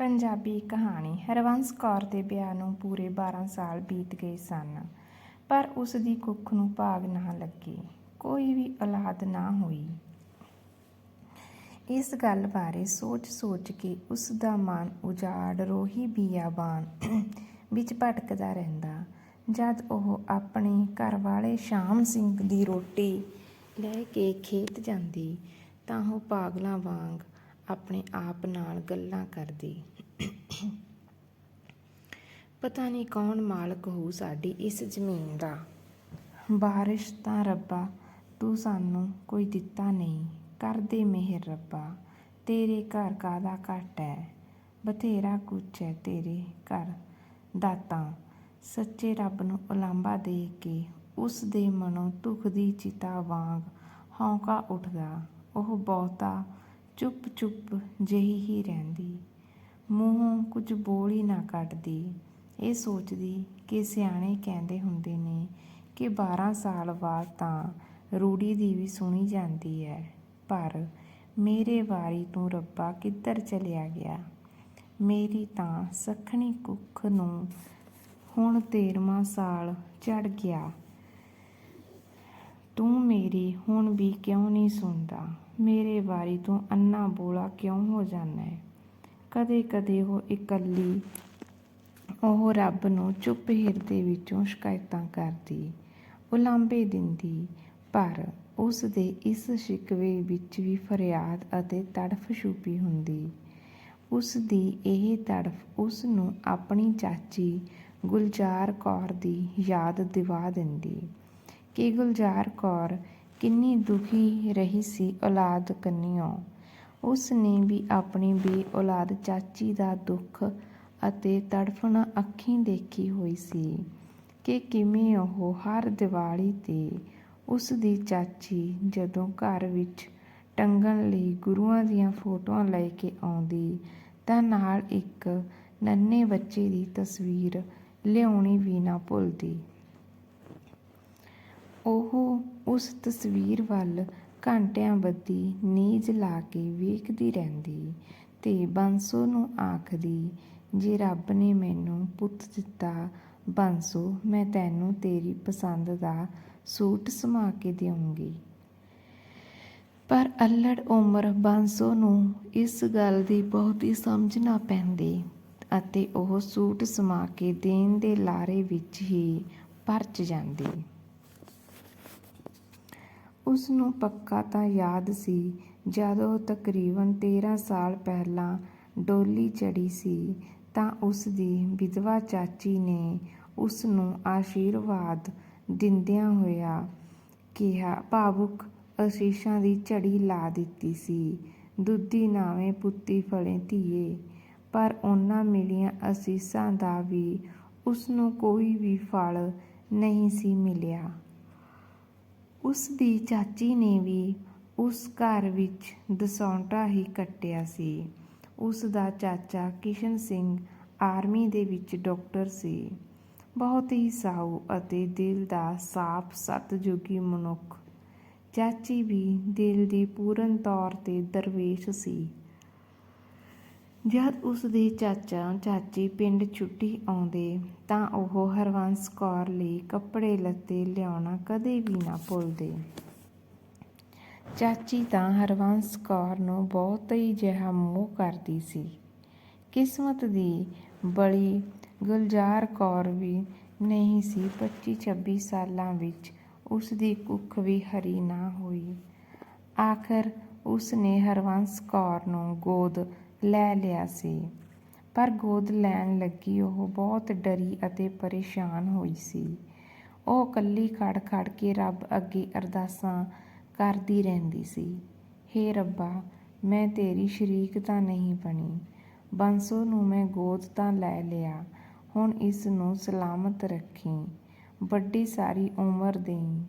ਪੰਜਾਬੀ ਕਹਾਣੀ ਹਰਵੰਸ ਕੌਰ ਦੇ ਵਿਆਹ ਨੂੰ ਪੂਰੇ 12 ਸਾਲ ਬੀਤ ਗਏ ਸਨ, ਪਰ ਉਸ ਦੀ ਕੁੱਖ ਨੂੰ ਭਾਗ ਨਾ ਲੱਗੀ, ਕੋਈ ਵੀ ਔਲਾਦ ਨਾ ਹੋਈ। ਇਸ ਗੱਲ ਬਾਰੇ ਸੋਚ-ਸੋਚ ਕੇ ਉਸ ਦਾ ਮਨ ਉਜਾੜ ਰੋਹੀ ਬੀਆਬਾਨ ਵਿੱਚ ਭਟਕਦਾ ਰਹਿੰਦਾ, ਜਦ ਉਹ ਆਪਣੇ ਘਰ ਵਾਲੇ ਸ਼ਾਮ ਸਿੰਘ ਦੀ ਰੋਟੀ ਲੈ ਕੇ ਖੇਤ ਜਾਂਦੀ ਤਾਂ ਉਹ ਪਾਗਲਾਂ ਵਾਂਗ ਆਪਣੇ ਆਪ ਨਾਲ ਗੱਲਾਂ ਕਰਦੀ। ਪਤਾ ਨਹੀਂ ਕੌਣ ਮਾਲਕ ਹੋਊ ਸਾਡੀ ਇਸ ਜ਼ਮੀਨ ਦਾ। ਬਾਰਿਸ਼ ਤਾਂ ਰੱਬਾ, ਤੂੰ ਸਾਨੂੰ ਕੋਈ ਦਿੱਤਾ ਨਹੀਂ। ਕਰ ਦੇ ਮਿਹਰ ਰੱਬਾ, ਤੇਰੇ ਘਰ ਕਾਦਾ ਘਟ ਹੈ ਬਥੇਰਾ ਕੁਛ ਹੈ ਤੇਰੇ ਘਰ ਦਾਤਾ। ਸੱਚੇ ਰੱਬ ਨੂੰ ਉਲਾਂਭਾ ਦੇ ਕੇ ਉਸ ਦੇ ਮਨੋਂ ਦੁੱਖ ਦੀ ਚਿਤਾ ਵਾਂਗ ਹੌਂਕਾ ਉੱਠਦਾ। ਉਹ ਬਹੁਤਾ ਚੁੱਪ ਚੁੱਪ ਜਿਹੀ ਹੀ ਰਹਿੰਦੀ। ਮੂੰਹੋਂ ਕੁਝ ਬੋਲ ਹੀ ਨਾ ਕੱਢਦੀ। ਇਹ ਸੋਚਦੀ ਕਿ ਸਿਆਣੇ ਕਹਿੰਦੇ ਹੁੰਦੇ ਨੇ ਕਿ 12 ਸਾਲ ਬਾਅਦ ਤਾਂ ਰੂੜੀ ਦੀ ਵੀ ਸੁਣੀ ਜਾਂਦੀ ਹੈ ਪਰ ਮੇਰੇ ਵਾਰੀ ਤੂੰ ਰੱਬਾ ਕਿੱਧਰ ਚਲਿਆ ਗਿਆ? ਮੇਰੀ ਤਾਂ ਸਖਣੀ ਕੁੱਖ ਨੂੰ ਹੁਣ 13ਵਾਂ ਸਾਲ ਚੜ ਗਿਆ। ਤੂੰ ਮੇਰੀ ਹੁਣ ਵੀ ਕਿਉਂ ਨਹੀਂ ਸੁਣਦਾ? ਮੇਰੇ ਵਾਰੀ ਤੂੰ ਅੰਨਾ ਬੋਲਾ ਕਿਉਂ ਹੋ ਜਾਂਦਾ ਹੈ? ਕਦੇ ਕਦੇ ਉਹ ਇਕੱਲੀ ਉਹ ਰੱਬ ਨੂੰ ਚੁੱਪ ਹਿਰਦੇ ਵਿੱਚੋਂ ਸ਼ਿਕਾਇਤਾਂ ਕਰਦੀ, ਉਲਾਂਭੇ ਦਿੰਦੀ, ਪਰ ਉਸ ਦੇ ਇਸ ਸ਼ਿਕਵੇ ਵਿੱਚ ਵੀ ਫਰਿਆਦ ਅਤੇ ਤੜਫ ਛੁਪੀ ਹੁੰਦੀ। ਉਸ ਦੀ ਇਹ ਤੜਫ ਉਸ ਨੂੰ ਆਪਣੀ ਚਾਚੀ ਗੁਲਜ਼ਾਰ ਕੌਰ ਦੀ ਯਾਦ ਦਿਵਾ ਦਿੰਦੀ। ਕਿ ਗੁਲਜ਼ਾਰ ਕੌਰ ਕਿੰਨੀ ਦੁਖੀ ਰਹੀ ਸੀ ਔਲਾਦ ਕੰਨਿਓ। ਉਸ ਨੇ ਵੀ ਆਪਣੀ ਬੇ ਔਲਾਦ ਚਾਚੀ ਦਾ ਦੁੱਖ ਅਤੇ ਤੜਫਣਾ ਅੱਖੀਂ ਦੇਖੀ ਹੋਈ ਸੀ ਕਿ ਕਿਵੇਂ ਉਹ ਹਰ ਦੀਵਾਲੀ ਤੇ ਉਸ ਦੀ ਚਾਚੀ ਜਦੋਂ ਘਰ ਵਿੱਚ ਟੰਗਣ ਲਈ ਗੁਰੂਆਂ ਦੀਆਂ ਫੋਟੋਆਂ ਲੈ ਕੇ ਆਉਂਦੀ ਤਾਂ ਨਾਲ ਇੱਕ ਨੰਨੇ ਬੱਚੇ ਦੀ ਤਸਵੀਰ ਲਿਆਉਣੀ ਵੀ ਨਾ ਭੁੱਲਦੀ। ਉਹ ਉਸ ਤਸਵੀਰ ਵੱਲ ਘੰਟਿਆਂ ਬੱਧੀ ਨੀਝ ਲਾ ਕੇ ਵੇਖਦੀ ਰਹਿੰਦੀ ਤੇ ਬਾਂਸੋ ਨੂੰ ਆਖਦੀ, ਜੇ ਰੱਬ ਨੇ ਮੈਨੂੰ ਪੁੱਤ ਦਿੱਤਾ, ਬਾਂਸੋ, ਮੈਂ ਤੈਨੂੰ ਤੇਰੀ ਪਸੰਦ ਦਾ ਸੂਟ ਸਮਾ ਕੇ ਦੇਵਾਂਗੀ ਪਰ ਅਲੜ ਉਮਰ ਬਾਂਸੋ ਨੂੰ ਇਸ ਗੱਲ ਦੀ ਬਹੁਤੀ ਸਮਝ ਨਾ ਪੈਂਦੀ ਅਤੇ ਉਹ ਸੂਟ ਸਮਾ ਕੇ ਦੇਣ ਦੇ ਲਾਰੇ ਵਿੱਚ ਹੀ ਪਰਚ ਜਾਂਦੀ। ਉਸ ਨੂੰ ਪੱਕਾ ਤਾਂ ਯਾਦ ਸੀ, ਜਦੋਂ ਤਕਰੀਬਨ 13 ਸਾਲ ਪਹਿਲਾਂ ਡੋਲੀ ਚੜੀ ਸੀ, ਤਾਂ ਉਸ ਦੀ ਵਿਧਵਾ ਚਾਚੀ ਨੇ ਉਸ ਨੂੰ ਆਸ਼ੀਰਵਾਦ ਦਿੰਦਿਆਂ ਹੋਇਆ ਕਿਹਾ, ਭਾਵੁਕ ਅਸੀਸਾਂ ਦੀ ਝੜੀ ਲਾ ਦਿੱਤੀ ਸੀ, ਦੁੱਧੀ ਨਾਵੇਂ ਪੁੱਤੀ ਫਲੇ ਧੀਏ, ਪਰ ਉਹਨਾਂ ਮਿਲੀਆਂ ਅਸੀਸਾਂ ਦਾ ਵੀ ਉਸ ਨੂੰ ਕੋਈ ਵੀ ਫਲ ਨਹੀਂ ਸੀ ਮਿਲਿਆ। ਉਸ ਦੀ ਚਾਚੀ ਨੇ ਵੀ ਉਸ ਘਰ ਵਿੱਚ ਦਸੌਂਟਾ ਹੀ ਕੱਟਿਆ ਸੀ। ਉਸ ਦਾ ਚਾਚਾ ਕਿਸ਼ਨ ਸਿੰਘ ਆਰਮੀ ਦੇ ਵਿੱਚ ਡਾਕਟਰ ਸੀ। ਬਹੁਤ ਹੀ ਸਾਊ ਅਤੇ ਦਿਲ ਦਾ ਸਾਫ਼ ਸਤਜੁਗੀ ਮਨੁੱਖ। ਚਾਚੀ ਵੀ ਦਿਲ ਦੀ ਪੂਰਨ ਤੌਰ ਤੇ ਦਰਵੇਸ਼ ਸੀ। ਜਦ ਉਸ ਦੇ ਚਾਚਾ, ਚਾਚੀ ਪਿੰਡ ਛੁੱਟੀ ਆਉਂਦੇ ਤਾਂ ਉਹ ਹਰਵੰਸ ਕੌਰ ਲਈ ਕੱਪੜੇ ਲੱਤੇ ਲਿਆਉਣਾ ਕਦੇ ਵੀ ਨਾ ਭੁੱਲਦੇ। ਚਾਚੀ ਤਾਂ ਹਰਵੰਸ ਕੌਰ ਨੂੰ ਬਹੁਤ ਹੀ ਜਿਹਾ ਮੋਹ ਕਰਦੀ ਸੀ। ਕਿਸਮਤ ਦੀ ਬੜੀ ਗੁਲਜ਼ਾਰ ਕੌਰ ਵੀ ਨਹੀਂ ਸੀ 25 26 ਸਾਲਾਂ ਵਿੱਚ ਉਸ ਦੀ ਕੁੱਖ ਵੀ ਹਰੀ ਨਾ ਹੋਈ। ਆਖਰ ਉਸ ਨੇ ਹਰਵੰਸ ਕੌਰ ਨੂੰ ਗੋਦ ਲੈ ਲਿਆ ਸੀ। ਪਰ ਗੋਦ ਲੈਣ ਲੱਗੀ, ਉਹ ਬਹੁਤ ਡਰੀ ਅਤੇ ਪਰੇਸ਼ਾਨ ਹੋਈ ਸੀ। ਉਹ ਇਕੱਲੀ ਖੜ ਖੜ ਕੇ ਰੱਬ ਅੱਗੇ ਅਰਦਾਸਾਂ ਕਰਦੀ ਰਹਿੰਦੀ ਸੀ। ਹੇ ਰੱਬਾ, ਮੈਂ ਤੇਰੀ ਸ਼ਰੀਕ ਤਾਂ ਨਹੀਂ ਬਣੀ। ਬੰਸੋ ਨੂੰ ਮੈਂ ਗੋਦ ਤਾਂ ਲੈ ਲਿਆ। ਹੁਣ ਇਸ ਨੂੰ ਸਲਾਮਤ ਰੱਖੀ। ਵੱਡੀ ਸਾਰੀ ਉਮਰ ਦੇਈ।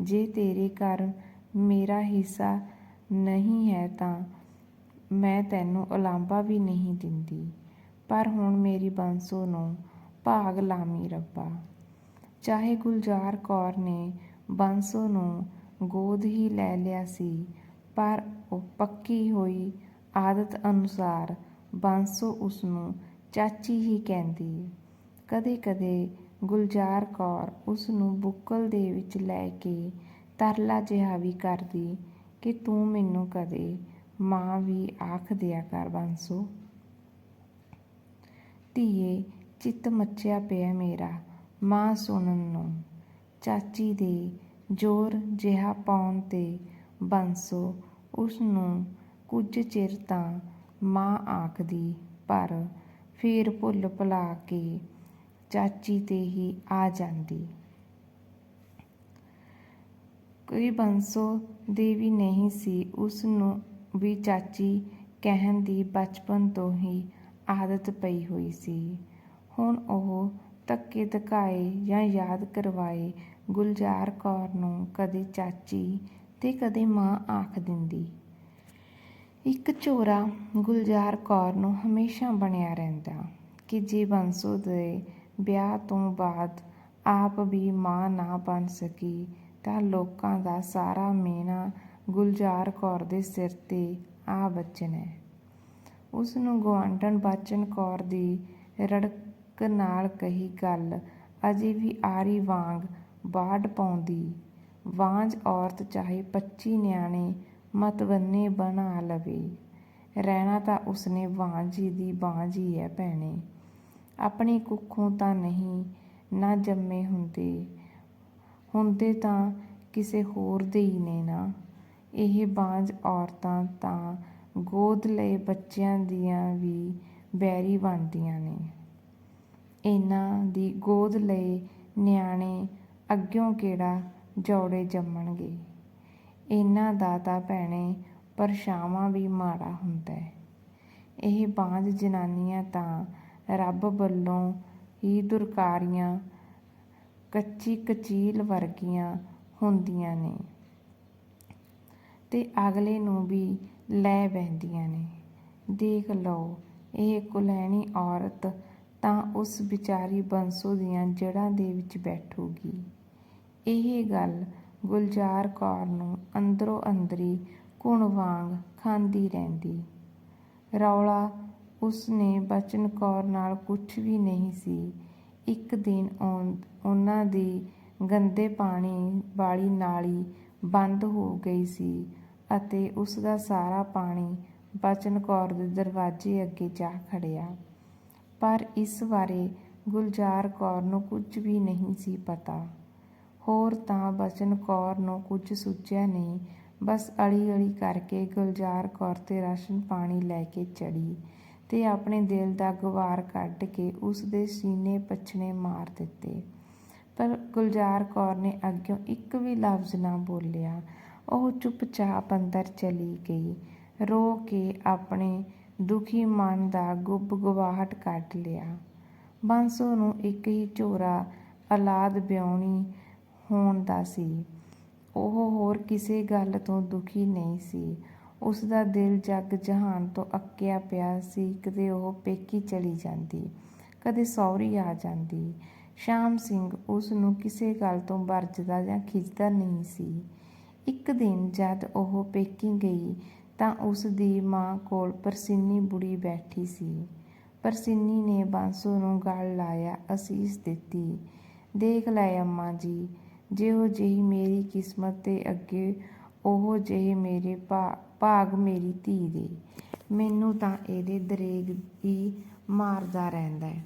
ਜੇ ਤੇਰੇ ਘਰ ਮੇਰਾ ਹਿੱਸਾ ਨਹੀਂ ਹੈ ਤਾਂ ਮੈਂ ਤੈਨੂੰ ਉਲਾਂਭਾ ਵੀ ਨਹੀਂ ਦਿੰਦੀ, ਪਰ ਹੁਣ ਮੇਰੀ ਬੰਸੋ ਨੂੰ ਭਾਗ ਲਾਮੀ ਰੱਬਾ। ਚਾਹੇ ਗੁਲਜ਼ਾਰ ਕੌਰ ਨੇ ਬੰਸੋ ਨੂੰ ਗੋਦ ਹੀ ਲੈ ਲਿਆ ਸੀ, ਪਰ ਉਹ ਪੱਕੀ ਹੋਈ ਆਦਤ ਅਨੁਸਾਰ ਬਾਂਸੋ ਉਸਨੂੰ ਚਾਚੀ ਹੀ ਕਹਿੰਦੀ ਕਦੇ-ਕਦੇ ਗੁਲਜ਼ਾਰ ਕੌਰ ਉਸਨੂੰ ਬੁੱਕਲ ਦੇ ਵਿੱਚ ਲੈ ਕੇ ਤਰਲਾ ਜਿਹਾ ਵੀ ਕਰਦੀ ਕਿ ਤੂੰ ਮੈਨੂੰ ਕਦੇ ਮਾਂ ਵੀ ਆਖ ਦਿਆ ਕਰ ਬਾਂਸੋ। ਧੀਏ, ਚਿੱਤ ਮੱਚਿਆ ਪਿਆ ਮੇਰਾ, ਮਾਂ ਸੁਣਨ ਨੂੰ। ਚਾਚੀ ਦੇ ਜ਼ੋਰ ਜਿਹਾ ਪਾਉਣ ਤੇ ਬੰਸੋ ਉਸ ਨੂੰ ਕੁਝ ਚਿਰ ਤਾਂ ਮਾਂ ਆਖਦੀ, ਪਰ ਫਿਰ ਭੁੱਲ ਭੁਲਾ ਕੇ ਚਾਚੀ ਤੇ ਹੀ ਆ ਜਾਂਦੀ। ਕੋਈ ਬੰਸੋ ਦੇ ਵੀ ਨਹੀਂ ਸੀ ਉਸ ਨੂੰ ਵੀ ਚਾਚੀ ਕਹਿਣ ਦੀ ਬਚਪਨ ਤੋਂ ਹੀ ਆਦਤ ਪਈ ਹੋਈ ਸੀ। ਹੁਣ ਉਹ ਧੱਕੇ ਧਕਾਏ ਜਾਂ ਯਾਦ ਕਰਵਾਏ ਗੁਲਜ਼ਾਰ ਕੌਰ ਨੂੰ ਕਦੇ ਚਾਚੀ ਤੇ ਕਦੇ ਮਾਂ ਆਖ ਦਿੰਦੀ। ਇੱਕ ਝੋਰਾ ਗੁਲਜ਼ਾਰ ਕੌਰ ਨੂੰ ਹਮੇਸ਼ਾ ਬਣਿਆ ਰਹਿੰਦਾ ਕਿ ਜੇ ਬੰਸੋ ਦੇ ਵਿਆਹ ਤੋਂ ਬਾਅਦ ਆਪ ਵੀ ਮਾਂ ਨਾ ਬਣ ਸਕੀ ਤਾਂ ਲੋਕਾਂ ਦਾ ਸਾਰਾ ਮੇਨਾ ਗੁਲਜ਼ਾਰ ਕੌਰ ਦੇ ਸਿਰ ਤੇ ਆ ਬਚਨ ਹੈ। ਉਸ ਨੂੰ ਗਵਾਂਢਣ ਬਚਨ ਕੌਰ ਦੀ ਰੜਕ ਨਾਲ ਕਹੀ ਗੱਲ, ਅਜੇ ਵੀ ਆਰੀ ਵਾਂਗ ਬਾੜ ਪਾਉਂਦੀ, ਵਾਂਝ ਔਰਤ ਚਾਹੇ 25 ਨਿਆਣੇ ਮਤਵੰਨੇ ਬਣਾ ਲਵੇ। ਰਹਿਣਾ ਤਾਂ ਉਸਨੇ ਵਾਂਝੀ ਦੀ ਬਾਂਝ ਹੀ ਹੈ ਭੈਣੇ। ਆਪਣੀ ਕੁੱਖੋਂ ਤਾਂ ਨਹੀਂ ਨਾ ਜੰਮੇ ਹੁੰਦੇ ਹੁੰਦੇ ਤਾਂ ਕਿਸੇ ਹੋਰ ਦੇ ਹੀ ਨੇ ਨਾ। ਇਹ ਬਾਂਝ ਔਰਤਾਂ ਤਾਂ ਗੋਦ ਲਏ ਬੱਚਿਆਂ ਦੀਆਂ ਵੀ ਬੈਰੀ ਬਣਦੀਆਂ ਨੇ। ਇਹਨਾਂ ਦੀ ਗੋਦ ਲਏ ਨਿਆਣੇ ਅੱਗਿਓਂ ਕਿਹੜਾ ਜੋੜੇ ਜੰਮਣਗੇ। ਇਹਨਾਂ ਦਾ ਤਾਂ ਭੈਣੇ ਪਰਛਾਵਾਂ ਵੀ ਮਾੜਾ ਹੁੰਦਾ ਹੈ। ਇਹ ਬਾਂਝ ਜਨਾਨੀਆਂ ਤਾਂ ਰੱਬ ਵੱਲੋਂ ਹੀ ਦੁਰਕਾਰੀਆਂ, ਕੱਚੀ ਕਚੀਲ ਵਰਗੀਆਂ ਹੁੰਦੀਆਂ ਨੇ। ਤੇ ਅਗਲੇ ਨੂੰ ਵੀ ਲੈ ਬਹਿੰਦੀਆਂ ਨੇ। ਦੇਖ ਲਓ, ਇਹ ਕੁਲੈਣੀ ਔਰਤ ਤਾਂ ਉਸ ਵਿਚਾਰੀ ਬੰਸੋ ਦੀਆਂ ਜੜ੍ਹਾਂ ਦੇ ਵਿੱਚ ਬੈਠੂਗੀ। ਇਹ ਗੱਲ ਗੁਲਜ਼ਾਰ ਕੌਰ ਨੂੰ ਅੰਦਰੋਂ ਅੰਦਰੀ ਘੁਣ ਵਾਂਗ ਖਾਂਦੀ ਰਹਿੰਦੀ। ਰੌਲਾ ਉਸਨੇ ਬਚਨ ਕੌਰ ਨਾਲ ਕੁਝ ਵੀ ਨਹੀਂ ਸੀ। ਇੱਕ ਦਿਨ ਉਹਨਾਂ ਦੀ ਗੰਦੇ ਪਾਣੀ ਵਾਲੀ ਨਾਲੀ ਬੰਦ ਹੋ ਗਈ ਸੀ। ਅਤੇ ਉਸ ਦਾ ਸਾਰਾ ਪਾਣੀ ਬਚਨ ਕੌਰ ਦੇ ਦਰਵਾਜ਼ੇ ਅੱਗੇ ਜਾ ਖੜਿਆ। ਪਰ ਇਸ ਬਾਰੇ ਗੁਲਜ਼ਾਰ ਕੌਰ ਨੂੰ ਕੁਝ ਵੀ ਨਹੀਂ ਸੀ ਪਤਾ। ਹੋਰ ਤਾਂ ਬਚਨ ਕੌਰ ਨੂੰ ਕੁਝ ਸੁੱਝਿਆ ਨਹੀਂ। ਬਸ ਅਲੀ ਅਲੀ ਕਰਕੇ ਗੁਲਜ਼ਾਰ ਕੌਰ ਤੇ ਰਾਸ਼ਨ ਪਾਣੀ ਲੈ ਕੇ ਚੜੀ ਤੇ ਆਪਣੇ ਦਿਲ ਦਾ ਗੁਵਾਰ ਕੱਢ ਕੇ ਉਸ ਦੇ ਸੀਨੇ ਪਛਣੇ ਮਾਰ ਦਿੱਤੇ। ਪਰ ਗੁਲਜ਼ਾਰ ਕੌਰ ਨੇ ਅੱਗੇ ਇੱਕ ਵੀ ਲਫ਼ਜ਼ ਨਾ ਬੋਲਿਆ। ਉਹ ਚੁੱਪਚਾਪ ਅੰਦਰ ਚਲੀ ਗਈ। ਰੋ ਕੇ ਆਪਣੇ ਦੁਖੀ ਮਨ ਦਾ ਗੁੱਬ ਗਵਾਹਟ ਕੱਢ ਲਿਆ। ਬਾਂਸੋ ਨੂੰ ਇੱਕ ਹੀ ਝੋਰਾ ਔਲਾਦ ਵਿਆਉਣੀ ਹੋਣ ਦਾ ਸੀ। ਉਹ ਹੋਰ ਕਿਸੇ ਗੱਲ ਤੋਂ ਦੁਖੀ ਨਹੀਂ ਸੀ। ਉਸਦਾ ਦਿਲ ਜਗ ਜਹਾਨ ਤੋਂ ਅੱਕਿਆ ਪਿਆ ਸੀ। ਕਦੇ ਉਹ ਪੇਕੀ ਚਲੀ ਜਾਂਦੀ, ਕਦੇ ਸਹੁਰੀ ਆ ਜਾਂਦੀ। ਸ਼ਾਮ ਸਿੰਘ ਉਸ ਨੂੰ ਕਿਸੇ ਗੱਲ ਤੋਂ ਵਰਜਦਾ ਜਾਂ ਖਿੱਚਦਾ ਨਹੀਂ ਸੀ। ਇੱਕ ਦਿਨ ਜਦ ਉਹ ਪੇਕੀ ਗਈ ਤਾਂ ਉਸ ਦੀ ਮਾਂ ਕੋਲ ਪਰਸੀਨੀ ਬੁੜੀ ਬੈਠੀ ਸੀ। ਪਰਸੀਨੀ ਨੇ ਬਾਂਸੋ ਨੂੰ ਗਲ ਲਾਇਆ, ਅਸੀਸ ਦਿੱਤੀ, ਦੇਖ ਲੈ ਅੰਮਾ ਜੀ, ਜਿਹੋ ਜਿਹੀ ਮੇਰੀ ਕਿਸਮਤ ਤੇ ਅੱਗੇ, ਉਹੋ ਜਿਹੇ ਮੇਰੇ ਭਾਗ ਮੇਰੀ ਧੀ ਦੇ। ਮੈਨੂੰ ਤਾਂ ਇਹਦੇ ਦਰੇਗ ਹੀ ਮਾਰਦਾ ਰਹਿੰਦਾ ਹੈ।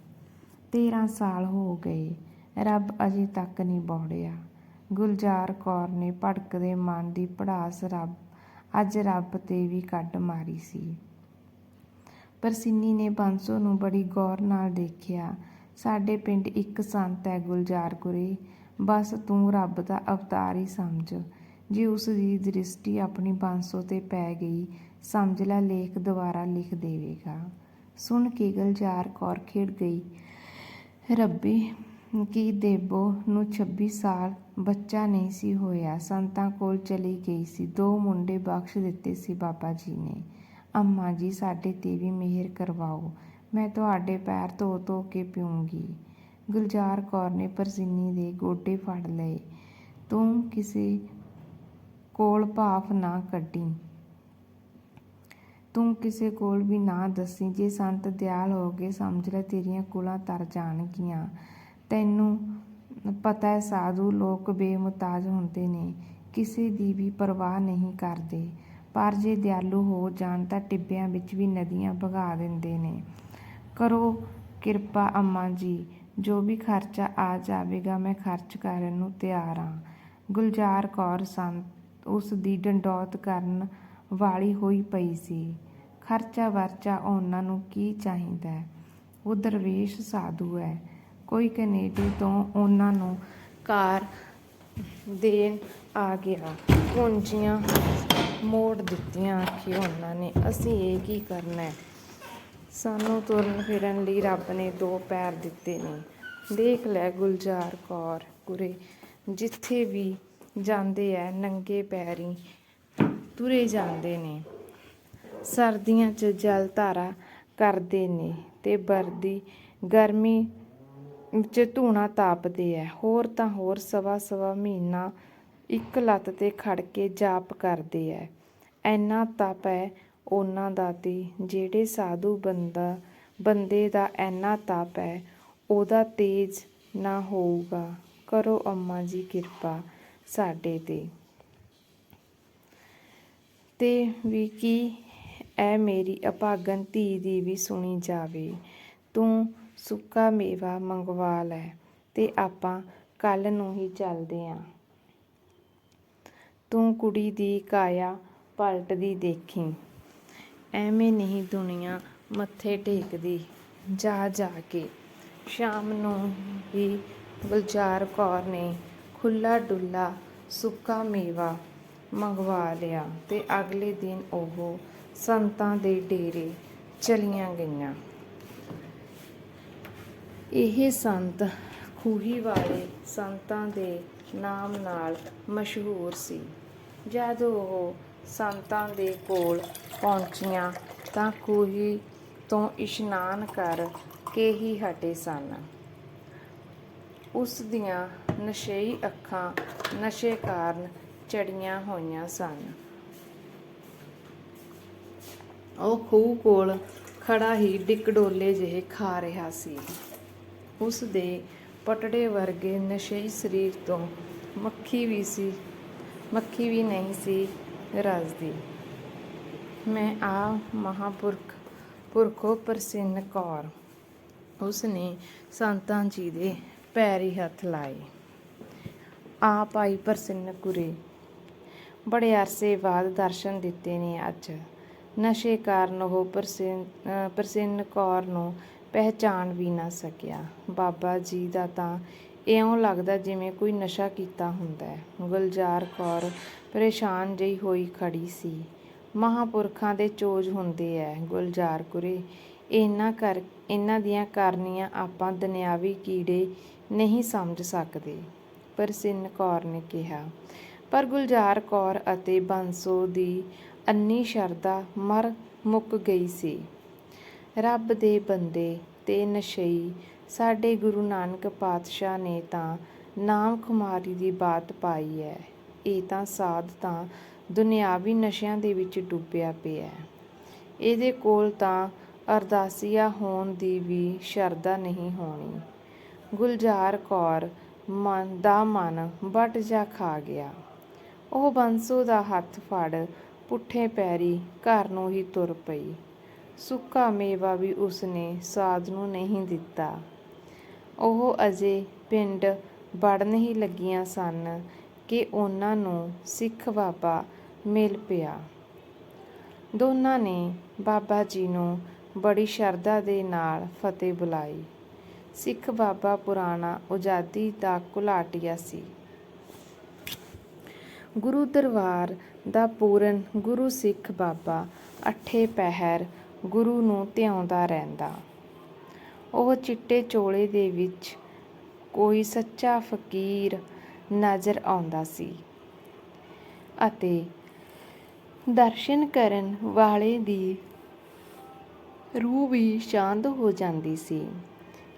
13 ਸਾਲ ਹੋ ਗਏ, ਰੱਬ ਅਜੇ ਤੱਕ ਨਹੀਂ ਬੋੜਿਆ। ਗੁਲਜ਼ਾਰ ਕੌਰ ਨੇ ਭੜਕਦੇ ਮਨ ਦੀ ਪੜਾਸ ਰੱਬ, ਅੱਜ ਰੱਬ ਤੇ ਵੀ ਕੱਢ ਮਾਰੀ ਸੀ। ਪਰਸੀਨੀ ਨੇ ਬਾਂਸੋ ਨੂੰ ਬੜੀ ਗੌਰ ਨਾਲ ਦੇਖਿਆ। ਸਾਡੇ ਪਿੰਡ ਇੱਕ ਸੰਤ ਹੈ ਗੁਲਜ਼ਾਰ ਕੁਰੇ ਬਸ ਤੂੰ ਰੱਬ ਦਾ ਅਵਤਾਰ ਹੀ ਸਮਝ। ਜੇ ਉਸ ਦੀ ਦ੍ਰਿਸ਼ਟੀ ਆਪਣੀ ਬਾਂਸੋ ਤੇ ਪੈ ਗਈ, ਸਮਝ ਲੈ ਲੇਖ ਦੁਬਾਰਾ ਲਿਖ ਦੇਵੇਗਾ। ਸੁਣ ਕੇ ਗੁਲਜ਼ਾਰ ਕੌਰ ਖੇਡ ਗਈ। ਰੱਬੀ, ਕੀ ਦੇਬੋ ਨੂੰ 26 ਸਾਲ ਬੱਚਾ ਨਹੀਂ ਸੀ ਹੋਇਆ, ਸੰਤਾਂ ਕੋਲ ਚਲੀ ਗਈ ਸੀ। ਦੋ ਮੁੰਡੇ ਬਖਸ਼ ਦਿੱਤੇ ਸੀ ਬਾਬਾ ਜੀ ਨੇ। ਅੰਮਾ ਜੀ, ਸਾਡੇ ਤੇ ਵੀ ਮਿਹਰ ਕਰਵਾਓ, ਮੈਂ ਤੁਹਾਡੇ ਪੈਰ ਧੋ ਧੋ ਕੇ ਪੀਉਂਗੀ ਗੁਲਜ਼ਾਰ ਕੌਰ ਨੇ ਪਰਸੀਨੀ ਦੇ ਗੋਡੇ ਫੜ ਲਏ। ਤੂੰ ਕਿਸੇ ਕੋਲ ਭਾਫ ਨਾ ਕੱਢੀ। ਤੂੰ ਕਿਸੇ ਕੋਲ ਵੀ ਨਾ ਦੱਸੀ। ਜੇ ਸੰਤ ਦਿਆਲ ਹੋ ਗਏ, ਸਮਝ ਲੈ ਤੇਰੀਆਂ ਕੁਲਾਂ ਤਰ ਜਾਣਗੀਆਂ। ਤੈਨੂੰ ਪਤਾ ਹੈ, ਸਾਧੂ ਲੋਕ ਬੇਮੁਤਾਜ ਹੁੰਦੇ ਨੇ, ਕਿਸੇ ਦੀ ਵੀ ਪਰਵਾਹ ਨਹੀਂ ਕਰਦੇ। ਪਰ ਜੇ ਦਿਆਲੂ ਹੋ ਜਾਣ ਤਾਂ ਟਿੱਬਿਆਂ ਵਿੱਚ ਵੀ ਨਦੀਆਂ ਵਗਾ ਦਿੰਦੇ ਨੇ। ਕਰੋ ਕਿਰਪਾ ਅੰਮਾ ਜੀ, ਜੋ ਵੀ ਖਰਚਾ ਆ ਜਾਵੇਗਾ ਮੈਂ ਖਰਚ ਕਰਨ ਨੂੰ ਤਿਆਰ ਹਾਂ ਗੁਲਜ਼ਾਰ ਕੌਰ ਸੰਤ ਉਸ ਦੀ ਡੰਡੌਤ ਕਰਨ ਵਾਲੀ ਹੋਈ ਪਈ ਸੀ। ਖਰਚਾ ਵਰਚਾ ਉਹਨਾਂ ਨੂੰ ਕੀ ਚਾਹੀਦਾ ਉਹ ਦਰਵੇਸ਼ ਸਾਧੂ ਹੈ। ਕੋਈ ਕੈਨੇਡਾ ਤੋਂ ਉਹਨਾਂ ਨੂੰ ਕਾਰ ਦੇਣ ਆ ਗਿਆ। ਪੂੰਜੀਆਂ ਮੋੜ ਦਿੱਤੀਆਂ ਕਿ ਉਹਨਾਂ ਨੇ, ਅਸੀਂ ਇਹ ਕੀ ਕਰਨਾ ਹੈ? ਸਾਨੂੰ ਤੁਰਨ ਫਿਰਨ ਲਈ ਰੱਬ ਨੇ ਦੋ ਪੈਰ ਦਿੱਤੇ ਨੇ। ਦੇਖ ਲੈ ਗੁਲਜ਼ਾਰ ਕੌਰ ਕੁਰੇ, ਜਿੱਥੇ ਵੀ ਜਾਂਦੇ ਐ ਨੰਗੇ ਪੈਰੀ ਤੁਰੇ ਜਾਂਦੇ ਨੇ। ਸਰਦੀਆਂ 'ਚ ਜਲ ਧਾਰਾ ਕਰਦੇ ਨੇ ਤੇ ਬਰਦੀ ਗਰਮੀ 'ਚ ਧੂਣਾ ਤਾਪਦੇ ਹੈ ਹੋਰ ਤਾਂ ਹੋਰ ਸਵਾ ਸਵਾ ਮਹੀਨਾ ਇੱਕ ਲੱਤ ਤੇ ਖੜ ਕੇ ਜਾਪ ਕਰਦੇ ਹੈ ਐਨਾ ਤਪ ਹੈ ਉਹਨਾਂ ਦਾ ਤੇ ਜਿਹੜੇ ਸਾਧੂ ਬੰਦਾ, ਬੰਦੇ ਦਾ ਐਨਾ ਤਪ ਹੈ ਉਹਦਾ ਤੇਜ ਨਾ ਹੋਊਗਾ। ਕਰੋ ਅੰਮਾ ਜੀ ਕਿਰਪਾ ਸਾਡੇ ਤੇ। ਤੇ ਵੀ ਕੀ ਐ ਮੇਰੀ ਅਭਾਗਨ ਧੀ ਦੀ ਵੀ ਸੁਣੀ ਜਾਵੇ। ਤੂੰ ਸੁੱਕਾ ਮੇਵਾ ਮੰਗਵਾ ਲੈ ਤੇ ਆਪਾਂ ਕੱਲ ਨੂੰ ਹੀ ਚੱਲਦੇ ਆਂ। ਤੂੰ ਕੁੜੀ ਦੀ ਕਾਇਆ ਪਲਟਦੀ ਦੇਖੀ। ਐਵੇਂ ਨਹੀਂ ਦੁਨੀਆ ਮੱਥੇ ਟੇਕਦੀ। ਜਾ ਜਾ ਕੇ ਸ਼ਾਮ ਨੂੰ ਹੀ ਗੁਲਜ਼ਾਰ ਕੌਰ ਨੇ ਖੁੱਲਾ ਡੁੱਲਾ ਸੁੱਕਾ ਮੇਵਾ ਮੰਗਵਾ ਲਿਆ ਤੇ ਅਗਲੇ ਦਿਨ ਉਹ ਸੰਤਾਂ ਦੇ ਡੇਰੇ ਚਲੀਆਂ ਗਈਆਂ। ਇਹ ਸੰਤ ਖੂਹੀ ਵਾਲੇ ਸੰਤਾਂ ਦੇ ਨਾਮ ਨਾਲ ਮਸ਼ਹੂਰ ਸੀ। ਜਦ ਉਹ ਸੰਤਾਂ ਦੇ ਕੋਲ ਪਹੁੰਚੀਆਂ ਤਾਂ ਖੂਹੀ ਤੋਂ ਇਸ਼ਨਾਨ ਕਰ ਕੇ ਹੀ ਹਟੇ ਸਨ। ਉਸ ਦੀਆਂ ਨਸ਼ੇਈ ਅੱਖਾਂ ਨਸ਼ੇ ਕਾਰਨ ਚੜੀਆਂ ਹੋਈਆਂ ਸਨ। ਉਹ ਖੂਹ ਕੋਲ ਖੜਾ ਹੀ ਡਿਕਡੋਲੇ ਜਿਹੇ ਖਾ ਰਿਹਾ ਸੀ। ਉਸ ਦੇ ਪਟੜੇ ਵਰਗੇ ਨਸ਼ੇਈ ਸਰੀਰ ਤੋਂ ਮੱਖੀ ਵੀ ਸੀ, ਮੱਖੀ ਵੀ ਨਹੀਂ ਸੀ ਰਸਦੀ ਮੈਂ ਆ ਮਹਾਪੁਰਖ, ਪੁਰਖੋ ਪ੍ਰਸਿੰਨ ਕੌਰ। ਉਸ ਨੇ ਸੰਤਾਂ ਜੀ ਦੇ ਪੈਰੀ ਹੱਥ ਲਾਏ। ਆ ਭਾਈ ਪ੍ਰਸਿੰਨ ਕੁਰੇ। ਬੜੇ ਅਰਸੇ ਬਾਅਦ ਦਰਸ਼ਨ ਦਿੱਤੇ ਨੇ ਅੱਜ। ਨਸ਼ੇ ਕਾਰਨ ਉਹ ਪ੍ਰਸਿੰਨ, ਅਹ ਪ੍ਰਸਿੰਨ ਕੌਰ ਨੂੰ ਪਹਿਚਾਣ ਵੀ ਨਾ ਸਕਿਆ। ਬਾਬਾ ਜੀ ਦਾ ਤਾਂ ਇਉਂ ਲੱਗਦਾ ਜਿਵੇਂ ਕੋਈ ਨਸ਼ਾ ਕੀਤਾ ਹੁੰਦਾ ਗੁਲਜ਼ਾਰ ਕੌਰ ਪਰੇਸ਼ਾਨ ਜਿਹੀ ਹੋਈ ਖੜੀ ਸੀ। ਮਹਾਂਪੁਰਖਾਂ ਦੇ ਚੋਜ ਹੁੰਦੇ ਐ ਗੁਲਜ਼ਾਰ ਕੁਰੇ ਇਹਨਾਂ ਕਰ, ਇਹਨਾਂ ਦੀਆਂ ਕਰਨੀਆਂ ਆਪਾਂ ਦੁਨਿਆਵੀ ਕੀੜੇ ਨਹੀਂ ਸਮਝ ਸਕਦੇ ਪ੍ਰਸਿੰਨ ਕੌਰ ਨੇ ਕਿਹਾ। ਪਰ ਗੁਲਜ਼ਾਰ ਕੌਰ ਅਤੇ ਬੰਸੋ ਦੀ ਅੰਨੀ ਸ਼ਰਧਾ ਮਰ ਮੁੱਕ ਗਈ ਸੀ। ਰੱਬ ਦੇ ਬੰਦੇ ਤੇ ਨਸ਼ਈ। ਸਾਡੇ ਗੁਰੂ ਨਾਨਕ ਪਾਤਸ਼ਾਹ ਨੇ ਤਾਂ ਨਾਮ ਖੁਮਾਰੀ ਦੀ ਬਾਤ ਪਾਈ ਹੈ ਇਹ ਤਾਂ ਸਾਧ ਤਾਂ ਦੁਨਿਆਵੀ ਨਸ਼ਿਆਂ ਦੇ ਵਿੱਚ ਡੁੱਬਿਆ ਪਿਆ ਹੈ ਇਹਦੇ ਕੋਲ ਤਾਂ ਅਰਦਾਸੀਆ ਹੋਣ ਦੀ ਵੀ ਸ਼ਰਧਾ ਨਹੀਂ ਹੋਣੀ। ਗੁਲਜ਼ਾਰ ਕੌਰ ਮਨ ਦਾ ਮਨ ਵੱਟ ਜਾ ਖਾ ਗਿਆ। ਉਹ ਬੰਸੂ ਦਾ ਹੱਥ ਫੜ ਪੁੱਠੇ ਪੈਰੀ ਘਰ ਨੂੰ ਹੀ ਤੁਰ ਪਈ। ਸੁੱਕਾ ਮੇਵਾ ਵੀ ਉਸਨੇ ਸਾਧ ਨੂੰ ਨਹੀਂ ਦਿੱਤਾ। ਉਹ ਅਜੇ ਪਿੰਡ ਵੜਨ ਹੀ ਲੱਗੀਆਂ ਸਨ ਕਿ ਉਹਨਾਂ ਨੂੰ ਸਿੱਖ ਬਾਬਾ ਮਿਲ ਪਿਆ। ਦੋਨਾਂ ਨੇ ਬਾਬਾ ਜੀ ਨੂੰ ਬੜੀ ਸ਼ਰਧਾ ਦੇ ਨਾਲ ਫਤਿਹ ਬੁਲਾਈ। ਸਿੱਖ ਬਾਬਾ ਪੁਰਾਣਾ ਆਜ਼ਾਦੀ ਦਾ ਕੁਲਾਟੀਆ ਸੀ। ਗੁਰੂ ਦਰਬਾਰ ਦਾ ਪੂਰਨ ਗੁਰੂ ਸਿੱਖ ਬਾਬਾ ਅੱਠੇ ਪਹਿਰ ਗੁਰੂ ਨੂੰ ਧਿਆਉਂਦਾ ਰਹਿੰਦਾ। ਉਹ ਚਿੱਟੇ ਚੋਲੇ ਦੇ ਵਿੱਚ ਕੋਈ ਸੱਚਾ ਫਕੀਰ ਨਜ਼ਰ ਆਉਂਦਾ ਸੀ ਅਤੇ ਦਰਸ਼ਨ ਕਰਨ ਵਾਲੇ ਦੀ ਰੂਹ ਵੀ ਸ਼ਾਂਤ ਹੋ ਜਾਂਦੀ ਸੀ।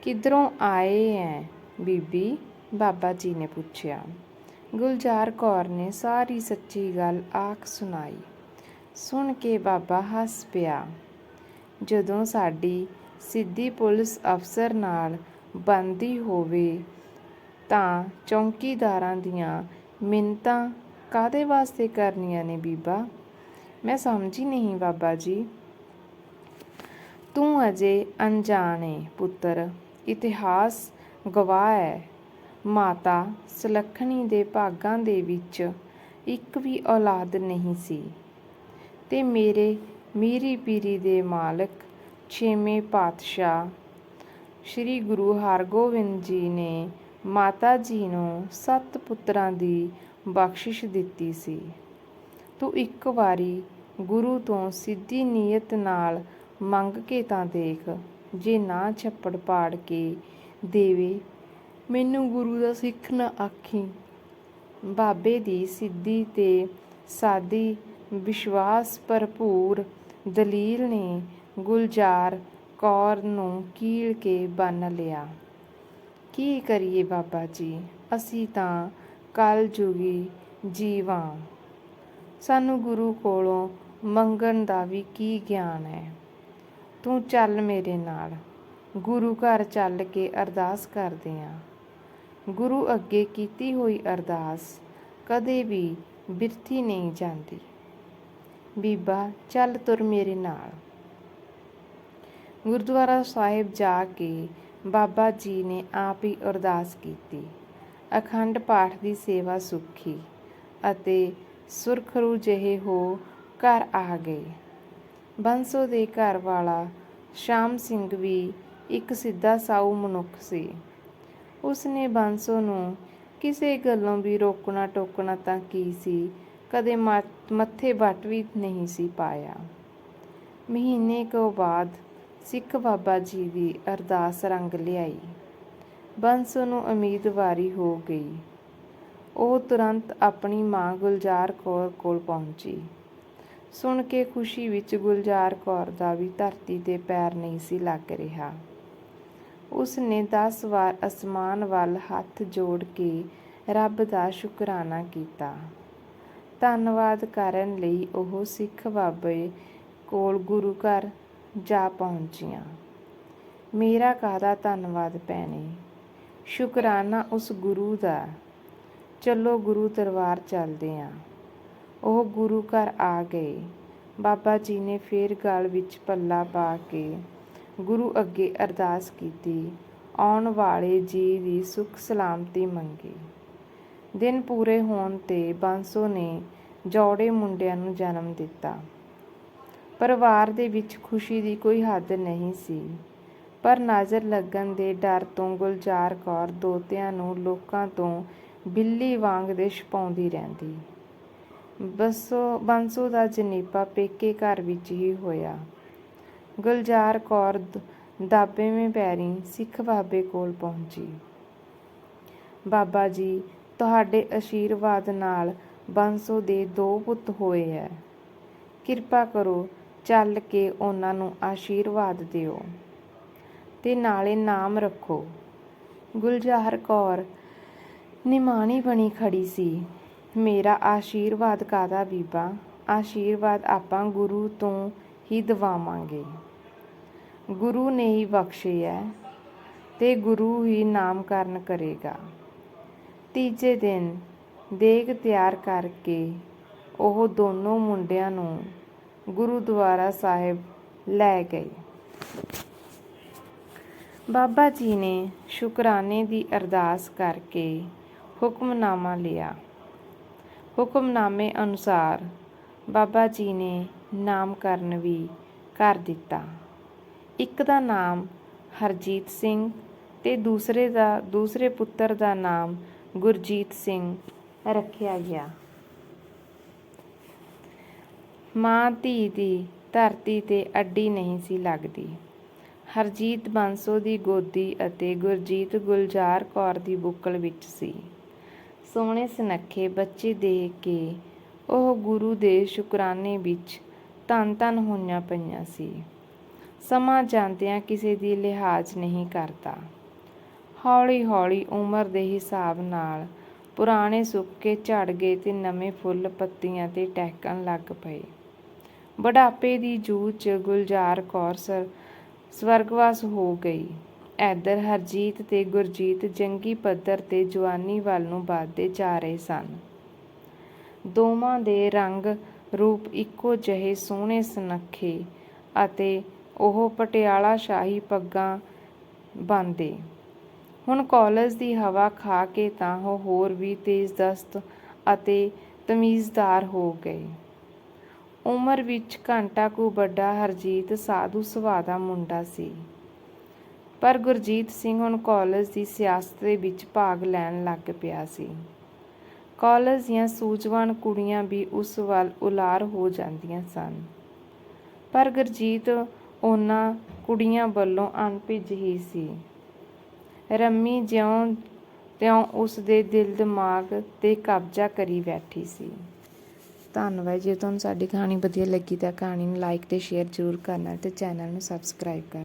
ਕਿਧਰੋਂ ਆਏ ਐ ਬੀਬੀ? ਬਾਬਾ ਜੀ ਨੇ ਪੁੱਛਿਆ। ਗੁਲਜ਼ਾਰ ਕੌਰ ਨੇ ਸਾਰੀ ਸੱਚੀ ਗੱਲ ਆਖ ਸੁਣਾਈ। ਸੁਣ ਕੇ ਬਾਬਾ ਹੱਸ ਪਿਆ। ਜਦੋਂ ਸਾਡੀ ਸਿੱਧੀ ਪੁਲਿਸ ਅਫਸਰ ਨਾਲ ਬਣਦੀ ਹੋਵੇ ਤਾਂ ਚੌਂਕੀਦਾਰਾਂ ਦੀਆਂ ਮਿੰਨਤਾਂ ਕਾਹਦੇ ਵਾਸਤੇ ਕਰਨੀਆਂ ਨੇ ਬੀਬਾ? ਮੈਂ ਸਮਝੀ ਨਹੀਂ ਬਾਬਾ ਜੀ। ਤੂੰ ਅਜੇ ਅਣਜਾਣ ਏ ਪੁੱਤਰ, ਇਤਿਹਾਸ ਗਵਾਹ ਹੈ ਮਾਤਾ ਸੁਲੱਖਣੀ ਦੇ ਭਾਗਾਂ ਦੇ ਵਿੱਚ ਇੱਕ ਵੀ ਔਲਾਦ ਨਹੀਂ ਸੀ। ਤੇ ਮੇਰੇ ਮੀਰੀ ਪੀਰੀ ਦੇ ਮਾਲਕ ਛੇਵੇਂ ਪਾਤਸ਼ਾਹ ਸ੍ਰੀ ਗੁਰੂ ਹਰਗੋਬਿੰਦ ਜੀ ਨੇ ਮਾਤਾ ਜੀ ਨੂੰ ਸੱਤ ਪੁੱਤਰਾਂ ਦੀ ਬਖਸ਼ਿਸ਼ ਦਿੱਤੀ ਸੀ। ਤੂੰ ਇੱਕ ਵਾਰੀ ਗੁਰੂ ਤੋਂ ਸਿੱਧੀ ਨੀਅਤ ਨਾਲ ਮੰਗ ਕੇ ਤਾਂ ਦੇਖ, ਜੇ ਨਾ ਛੱਪੜ ਪਾੜ ਕੇ ਦੇਵੇ, ਮੈਨੂੰ ਗੁਰੂ ਦਾ ਸਿੱਖ ਨਾ ਆਖੀ। ਬਾਬੇ ਦੀ ਸਿੱਧੀ ਤੇ ਸਾਦੀ ਵਿਸ਼ਵਾਸ ਭਰਪੂਰ ਦਲੀਲ ਨੇ ਗੁਲਜ਼ਾਰ ਕੌਰ ਨੂੰ ਕੀਲ ਕੇ ਬੰਨ੍ਹ ਲਿਆ। ਕੀ ਕਰੀਏ ਬਾਬਾ ਜੀ? ਅਸੀਂ ਤਾਂ ਕਲ ਜੁਗੀ ਜੀਵਾਂ। ਸਾਨੂੰ ਗੁਰੂ ਕੋਲੋਂ ਮੰਗਣ ਦਾ ਵੀ ਕੀ ਗਿਆਨ ਹੈ? ਤੂੰ ਚੱਲ ਮੇਰੇ ਨਾਲ। ਗੁਰੂ ਘਰ ਚੱਲ ਕੇ ਅਰਦਾਸ ਕਰਦੇ ਆਂ। ਗੁਰੂ ਅੱਗੇ ਕੀਤੀ ਹੋਈ ਅਰਦਾਸ ਕਦੇ ਵੀ ਬਿਰਥੀ ਨਹੀਂ ਜਾਂਦੀ। ਬੀਬਾ, ਚੱਲ ਤੁਰ ਮੇਰੇ ਨਾਲ। ਗੁਰਦੁਆਰਾ ਸਾਹਿਬ ਜਾ ਕੇ ਬਾਬਾ ਜੀ ਨੇ ਆਪ ਹੀ ਅਰਦਾਸ ਕੀਤੀ। ਅਖੰਡ ਪਾਠ ਦੀ ਸੇਵਾ ਸੁਖੀ ਅਤੇ ਸੁਰਖਰੂ ਜਿਹੇ ਹੋ ਘਰ ਆ ਗਏ। ਬੰਸੋ ਦੇ ਘਰ ਵਾਲਾ ਸ਼ਾਮ ਸਿੰਘ ਵੀ ਇੱਕ ਸਿੱਧਾ ਸਾਊ ਮਨੁੱਖ ਸੀ। ਉਸਨੇ ਬੰਸੋ ਨੂੰ ਕਿਸੇ ਗੱਲੋਂ ਵੀ ਰੋਕਣਾ ਟੋਕਣਾ ਤਾਂ ਕੀ ਸੀ ਕਦੇ ਮੱਥ- ਮੱਥੇ ਵੱਟ ਵੀ ਨਹੀਂ ਸੀ ਪਾਇਆ। ਮਹੀਨੇ ਕੁ ਬਾਅਦ ਸਿੱਖ ਬਾਬਾ ਜੀ ਦੀ ਅਰਦਾਸ ਰੰਗ ਲਿਆਈ। ਬੰਸ ਨੂੰ ਉਮੀਦਵਾਰੀ ਹੋ ਗਈ। ਉਹ ਤੁਰੰਤ ਆਪਣੀ ਮਾਂ ਗੁਲਜ਼ਾਰ ਕੌਰ ਕੋਲ ਪਹੁੰਚੀ। ਸੁਣ ਕੇ ਖੁਸ਼ੀ ਵਿੱਚ ਗੁਲਜ਼ਾਰ ਕੌਰ ਦਾ ਵੀ ਧਰਤੀ ਤੇ ਪੈਰ ਨਹੀਂ ਸੀ ਲੱਗ ਰਿਹਾ। ਉਸ ਨੇ 10 ਵਾਰ ਅਸਮਾਨ ਵੱਲ ਹੱਥ ਜੋੜ ਕੇ ਰੱਬ ਦਾ ਸ਼ੁਕਰਾਨਾ ਕੀਤਾ। ਧੰਨਵਾਦ ਕਰਨ ਲਈ ਉਹ ਸਿੱਖ ਬਾਬੇ ਕੋਲ ਗੁਰੂ ਘਰ ਜਾ ਪਹੁੰਚੀਆਂ। ਮੇਰਾ ਕਾਹਦਾ ਧੰਨਵਾਦ ਭੈਣੇ? ਸ਼ੁਕਰਾਨਾ ਉਸ ਗੁਰੂ ਦਾ। ਚਲੋ ਗੁਰੂ ਦਰਬਾਰ ਚੱਲਦੇ ਆਂ। ਉਹ ਗੁਰੂ ਘਰ ਆ ਗਏ। ਬਾਬਾ ਜੀ ਨੇ ਫੇਰ ਗਲ ਵਿੱਚ ਪੱਲਾ ਪਾ ਕੇ ਗੁਰੂ ਅੱਗੇ ਅਰਦਾਸ ਕੀਤੀ। ਆਉਣ ਵਾਲੇ ਜੀ ਦੀ ਸੁਖ ਸਲਾਮਤੀ ਮੰਗੀ। ਦਿਨ ਪੂਰੇ ਹੋਣ ਤੇ ਬਾਂਸੋ ਨੇ ਜੋੜੇ ਮੁੰਡਿਆਂ ਨੂੰ ਜਨਮ ਦਿੱਤਾ। ਪਰਿਵਾਰ ਦੇ ਵਿੱਚ ਖੁਸ਼ੀ ਦੀ ਕੋਈ ਹੱਦ ਨਹੀਂ ਸੀ। ਪਰ ਨਜ਼ਰ ਲੱਗਣ ਦੇ ਡਰ ਤੋਂ ਗੁਲਜ਼ਾਰ ਕੌਰ ਦੋਤਿਆਂ ਨੂੰ ਲੋਕਾਂ ਤੋਂ ਬਿੱਲੀ ਵਾਂਗ ਦੇ ਛਪਾਉਂਦੀ ਰਹਿੰਦੀ। ਬਸੋ, ਬੰਸੋ ਦਾ ਜਨੀਪਾ ਪੇਕੇ ਘਰ ਵਿੱਚ ਹੀ ਹੋਇਆ। ਗੁਲਜ਼ਾਰ ਕੌਰ ਦਾਬੇਵੇਂ ਪੈਰੀ ਸਿੱਖ ਬਾਬੇ ਕੋਲ ਪਹੁੰਚੀ। ਬਾਬਾ ਜੀ ਤੁਹਾਡੇ ਅਸ਼ੀਰਵਾਦ ਨਾਲ ਬੰਸੋ ਦੇ ਦੋ ਪੁੱਤ ਹੋਏ ਹੈ। ਕਿਰਪਾ ਕਰੋ ਚੱਲ ਕੇ ਉਹਨਾਂ ਨੂੰ ਆਸ਼ੀਰਵਾਦ ਦਿਓ। ਤੇ ਨਾਲੇ ਨਾਮ ਰੱਖੋ। ਗੁਲਜ਼ਾਰ ਕੌਰ, ਨਿਮਾਣੀ ਬਣੀ ਖੜੀ ਸੀ। ਮੇਰਾ ਆਸ਼ੀਰਵਾਦ ਕਾਦਾ ਬੀਬਾ? ਆਸ਼ੀਰਵਾਦ ਆਪਾਂ ਗੁਰੂ ਤੋਂ ਹੀ ਦਵਾਵਾਂਗੇ। ਗੁਰੂ ਨੇ ਹੀ ਬਖਸ਼ਿਆ ਤੇ ਗੁਰੂ ਹੀ ਨਾਮਕਰਨ ਕਰੇਗਾ। ਤੀਜੇ ਦਿਨ ਦੇਗ ਤਿਆਰ ਕਰਕੇ ਉਹ ਦੋਨੋਂ ਮੁੰਡਿਆਂ ਨੂੰ ਗੁਰਦੁਆਰਾ ਸਾਹਿਬ ਲੈ ਗਏ। ਬਾਬਾ ਜੀ ਨੇ ਸ਼ੁਕਰਾਨੇ ਦੀ ਅਰਦਾਸ ਕਰਕੇ ਹੁਕਮਨਾਮਾ ਲਿਆ। ਹੁਕਮਨਾਮੇ ਅਨੁਸਾਰ ਬਾਬਾ ਜੀ ਨੇ ਨਾਮਕਰਨ ਵੀ ਕਰ ਦਿੱਤਾ। ਇੱਕ ਦਾ ਨਾਮ ਹਰਜੀਤ ਸਿੰਘ ਤੇ ਦੂਸਰੇ ਦਾ, ਦੂਸਰੇ ਪੁੱਤਰ ਦਾ ਨਾਮ ਗੁਰਜੀਤ ਸਿੰਘ ਰੱਖਿਆ ਗਿਆ। ਮਾਂ ਧੀ ਦੀ ਧਰਤੀ ਤੇ ਅੱਡੀ ਨਹੀਂ ਸੀ ਲੱਗਦੀ। ਹਰਜੀਤ ਬਾਂਸੋ ਦੀ ਗੋਦੀ ਅਤੇ ਗੁਰਜੀਤ ਗੁਲਜ਼ਾਰ ਕੌਰ ਦੀ ਬੁੱਕਲ ਵਿੱਚ ਸੀ। ਸੋਹਣੇ ਸੁਨੱਖੇ ਬੱਚੇ ਦੇਖ ਕੇ ਉਹ ਗੁਰੂ ਦੇ ਸ਼ੁਕਰਾਨੇ ਵਿੱਚ ਧੰਨ ਧੰਨ ਹੋਈਆਂ ਪਈਆਂ ਸੀ। ਸਮਾਂ ਜਾਂਦਿਆਂ ਕਿਸੇ ਦੀ ਲਿਹਾਜ਼ ਨਹੀਂ ਕਰਦਾ। ਹੌਲੀ ਹੌਲੀ ਉਮਰ ਦੇ ਹਿਸਾਬ ਨਾਲ ਪੁਰਾਣੇ ਸੁੱਕੇ ਝੜ ਗਏ ਤੇ ਨਵੇਂ ਫੁੱਲ ਪੱਤੀਆਂ ਤੇ ਟਹਿਕਣ ਲੱਗ ਪਏ। ਬੁਢਾਪੇ ਦੀ ਜੂਝ 'ਚ ਗੁਲਜ਼ਾਰ ਕੌਰ ਸ- ਸਵਰਗਵਾਸ ਹੋ ਗਈ। ਐਧਰ ਹਰਜੀਤ ਤੇ ਗੁਰਜੀਤ ਜੰਗੀ ਪੱਧਰ ਤੇ ਜਵਾਨੀ ਵੱਲ ਨੂੰ ਵੱਧਦੇ ਜਾ ਰਹੇ ਸਨ। ਦੋਵਾਂ ਦੇ ਰੰਗ ਰੂਪ ਇੱਕੋ ਜਿਹੇ ਸੋਹਣੇ ਸੁਨੱਖੇ ਅਤੇ ਉਹ ਪਟਿਆਲਾ ਸ਼ਾਹੀ ਪੱਗਾਂ ਬੰਨ੍ਹਦੇ। ਹੁਣ ਕਾਲਜ ਦੀ ਹਵਾ ਖਾ ਕੇ ਤਾਂ ਉਹ ਹੋਰ ਵੀ ਤੇਜ਼ਦਸਤ ਅਤੇ ਤਮੀਜ਼ਦਾਰ ਹੋ ਗਏ ਉਮਰ ਵਿੱਚ ਘੰਟਾ ਕੁ ਵੱਡਾ ਹਰਜੀਤ ਸਾਧੂ ਸੁਭਾਅ ਦਾ ਮੁੰਡਾ ਸੀ। ਪਰ ਗੁਰਜੀਤ ਸਿੰਘ ਹੁਣ ਕਾਲਜ ਦੀ ਸਿਆਸਤ ਦੇ ਵਿੱਚ ਭਾਗ ਲੈਣ ਲੱਗ ਪਿਆ ਸੀ। ਕਾਲਜ ਦੀਆਂ ਸੂਝਵਾਨ ਕੁੜੀਆਂ ਵੀ ਉਸ ਵੱਲ ਉਲਾਰ ਹੋ ਜਾਂਦੀਆਂ ਸਨ। ਪਰ ਗੁਰਜੀਤ ਉਹਨਾਂ ਕੁੜੀਆਂ ਵੱਲੋਂ ਅਣਭਿੱਜ ਹੀ ਸੀ। ਰੰਮੀ ਜਿਉਂ ਤਿਉਂ ਉਸ ਦੇ ਦਿਲ ਦਿਮਾਗ ਤੇ ਕਬਜ਼ਾ ਕਰੀ ਬੈਠੀ ਸੀ। ਧੰਨਵਾਦ ਜੇ ਤੁਹਾਨੂੰ ਸਾਡੀ ਕਹਾਣੀ ਵਧੀਆ ਲੱਗੀ ਤਾਂ ਕਹਾਣੀ ਨੂੰ ਲਾਈਕ ਤੇ ਸ਼ੇਅਰ ਜ਼ਰੂਰ ਕਰਨਾ ਤੇ ਚੈਨਲ ਨੂੰ ਸਬਸਕ੍ਰਾਈਬ ਕਰਨਾ।